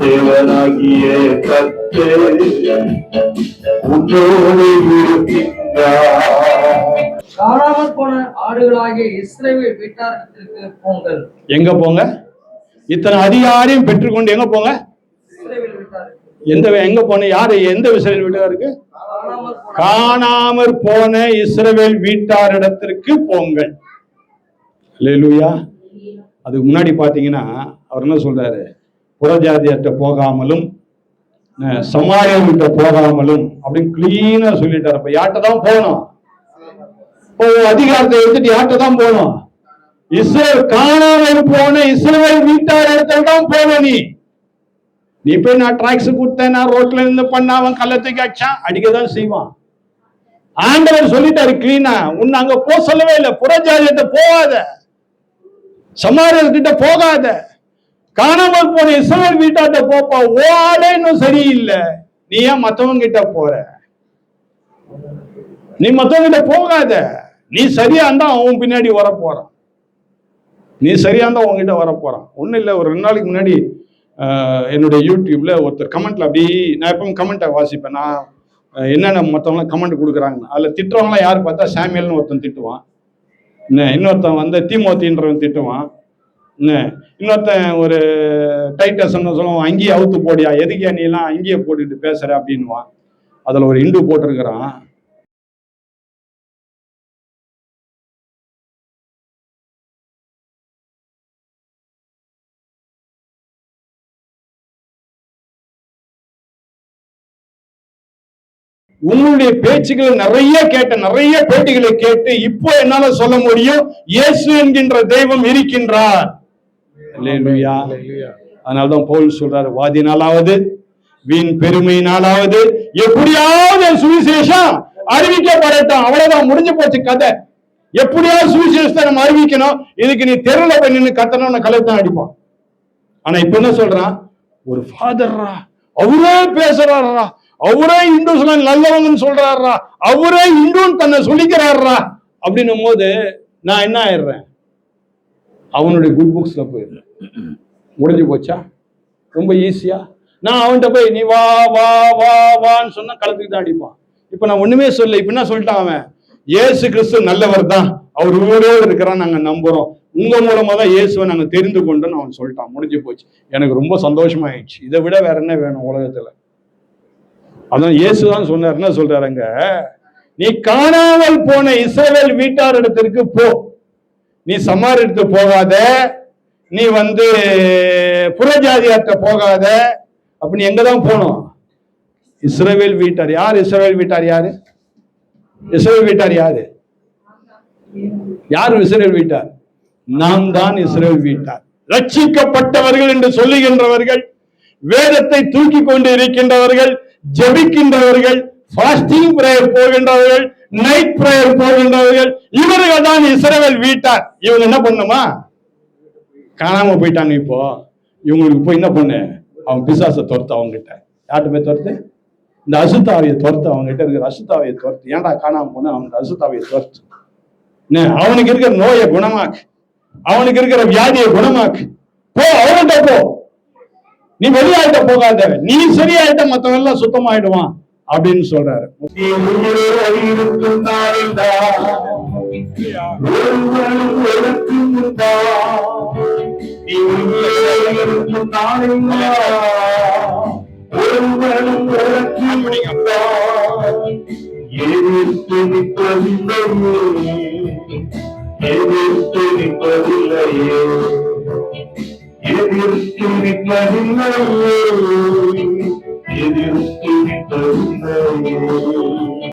தேவனாகிய கத்தே உன்னோடு இருக்கின்றார் காணாமல் போன ஆடுகளாகிய இஸ்ரவேல் வீட்டாரிடத்திற்கு போங்கள். எங்க போங்க? இத்தனை அதிகாரியும் பெற்றுக்கொண்டு எங்க போங்க? வீட்டாருக்கு எந்த எங்க போன யாரு எந்த விசையில் வீட்டா இருக்கு காணாமல் போன காணாமற் போன இஸ்ரவேல் வீட்டாரிடத்திற்கு போங்கள். அல்லேலூயா அதுக்கு முன்னாடி பார்த்தீங்கன்னா அவர் என்ன சொல்றாரு? புறஜாதியர்கிட்ட போகாமலும் அஹ், சமாரியர்கிட்ட போகாமலும் அப்படின்னு கிளீனா சொல்லிட்டாரு. அப்ப யார்கிட்ட தான் போனோம் இப்போ அதிகாரத்தை எடுத்துட்டு யார்கிட்ட தான் போனோம் இஸ்ரேல் காணாமல் போன இஸ்ரேல் வீட்டார் இடத்துல தான் போன நீ. நீ போய் நான் டிராக்ஸ் கொடுத்தேன் நான் ரோட்ல இருந்து பண்ண அவன் கள்ளத்துக்கு அடிச்சான் அடிக்கதான் செய்வான். ஆண்டவர் சொல்லிட்டாரு கிளீனா உன்னை அங்க போ சொல்லவே இல்லை. புறஜாதியத்தை போகாத. சமாரியர்கிட்ட போகாத. காணாமல் போன இஸ்ரேல் வீட்டாட்ட போப்பா. ஓ ஆளே இன்னும் சரியில்லை. நீ ஏன் மத்தவங்க கிட்ட போற? நீ மத்தவங்க கிட்ட போகாத. நீ சரியா இருந்தா அவன் பின்னாடி வர போறான் நீ சரியா இருந்தா உன்கிட்ட வர போறான் ஒண்ணும் இல்லை. ஒரு ரெண்டு நாளைக்கு முன்னாடி என்னுடைய யூடியூப்ல ஒருத்தர் கமெண்ட்ல அப்படி நான் எப்பவும் கமெண்ட்டை வாசிப்பேன். நான் என்னென்ன மற்றவங்களாம் கமெண்ட் கொடுக்குறாங்க அதில் திட்டுறவங்களாம் யார் பார்த்தா சாமியல்னு ஒருத்தன் திட்டுவான். என்ன இன்னொருத்தன் வந்து தீமோத்தின்றவன் திட்டுவான். என்ன இன்னொருத்தன் ஒரு டைட்டஸ்ன்னு சொல்லுவான் அங்கேயே அவுத்து போடியா எதுக்கே நீ எல்லாம் அங்கேயே போட்டுட்டு பேசுற அப்படின்வான் அதில் ஒரு இண்டு போட்டிருக்கிறான். உங்களுடைய பேச்சுகளை நிறைய கேட்ட நிறைய பேட்டிகளை கேட்டு இப்போ என்னால சொல்ல முடியும்? இயேசு என்கின்ற தெய்வம் இருக்கின்றார். அல்லேலூயா. அதனாலதான் பவுல் சொல்றாரு வாதினாலாவது வீண் பெருமையினாலாவது எப்படியாவது சுவிசேஷம் அறிவிக்கப்படட்டும். அவ்வளவுதான் முடிஞ்சு போச்சு கதை. எப்படியாவது சுவிசேஷத்தை நம்ம அறிவிக்கணும். இதுக்கு நீ தெருல போய் நின்று கத்தணும்னு கலத்தான் அடிப்பான். ஆனா இப்ப என்ன சொல்றான்? ஒரு ஃபாதர்ரா அவரே பேசுறாரா? அவரே இந்து சொல்ல நல்லவங்கன்னு சொல்றாரா அவரே இந்துன்னு தன்னை சொல்லிக்கிறாரா அப்படின்னும் போது நான் என்ன ஆயிடுறேன்? அவனுடைய குட் புக்ஸ்ல போயிடுறேன். முடிஞ்சு போச்சா? ரொம்ப ஈஸியா நான் அவன்கிட்ட போய் நீ வா வா வா வான்னு சொன்னா களத்துக்கு தான் அடிப்பான். இப்ப நான் ஒண்ணுமே சொல்ல இப்ப என்ன சொல்லிட்டான் அவன்? ஏசு கிறிஸ்து நல்லவர் தான். அவர் உங்களோடு இருக்கிறான் நாங்க நம்புறோம். உங்க மூலமா தான் இயேசுவை நாங்க தெரிந்து கொண்டோம்னு அவன் சொல்லிட்டான். முடிஞ்சு போச்சு. எனக்கு ரொம்ப சந்தோஷமாயிடுச்சு. இதை விட வேற என்ன வேணும் உலகத்துல? அதான் இயேசு தான் சொன்னார். என்ன சொல்றாருங்க நீ காணாமல் போன இஸ்ரவேல் வீட்டார் இடத்திற்கு போ. நீ சமார் எடுத்து போகாத. நீ வந்து புறஜாதியார்கிட்ட போகாத. அப்ப நீ எங்க தான் போனோம்? இஸ்ரவேல் வீட்டார். யார் இஸ்ரவேல் வீட்டார்? யாரு? இஸ்ரேல் வீட்டார் யாரு? யார் இஸ்ரேல் வீட்டார்? நாம் தான் இஸ்ரேல் வீட்டார். ரட்சிக்கப்பட்டவர்கள் என்று சொல்லுகின்றவர்கள் வேதத்தை தூக்கி கொண்டு இருக்கின்றவர்கள் ஜெபிக்கின்றவர்கள் ஃபாஸ்டிங் பிரேயர் போகின்றவர்கள் நைட் பிரேயர் போகின்றவர்கள் இவர்கள் தான் இஸ்ரவேல் வீட்டார். இவங்க என்ன பண்ணுமா? காணாம போயிட்டாங்க இப்போ. இவங்களுக்கு போய் என்ன பண்ணு? அவன் பிசாசை துரத்து அவங்ககிட்ட யார்கிட்ட போய் துரத்து? இந்த அசுத்தாவியை துரத்து அவங்ககிட்ட இருக்கிற அசுத்தாவியை துரத்து. ஏன்டா காணாம போன? அவனுக்கு அசுத்தாவியை துரத்து. அவனுக்கு இருக்கிற நோயை குணமாக்கு. அவனுக்கு இருக்கிற வியாதியை குணமாக்கு. போ அவன்கிட்ட போ. நீ வெளியாயிட்ட போகாத. நீ சரியாயிட்ட மத்தவன் எல்லாம் சுத்தமாயிடுவான் அப்படின்னு சொல்றாரு. ஒருவனும் എതിർത്തിരിപ്പതില്ലല്ലോ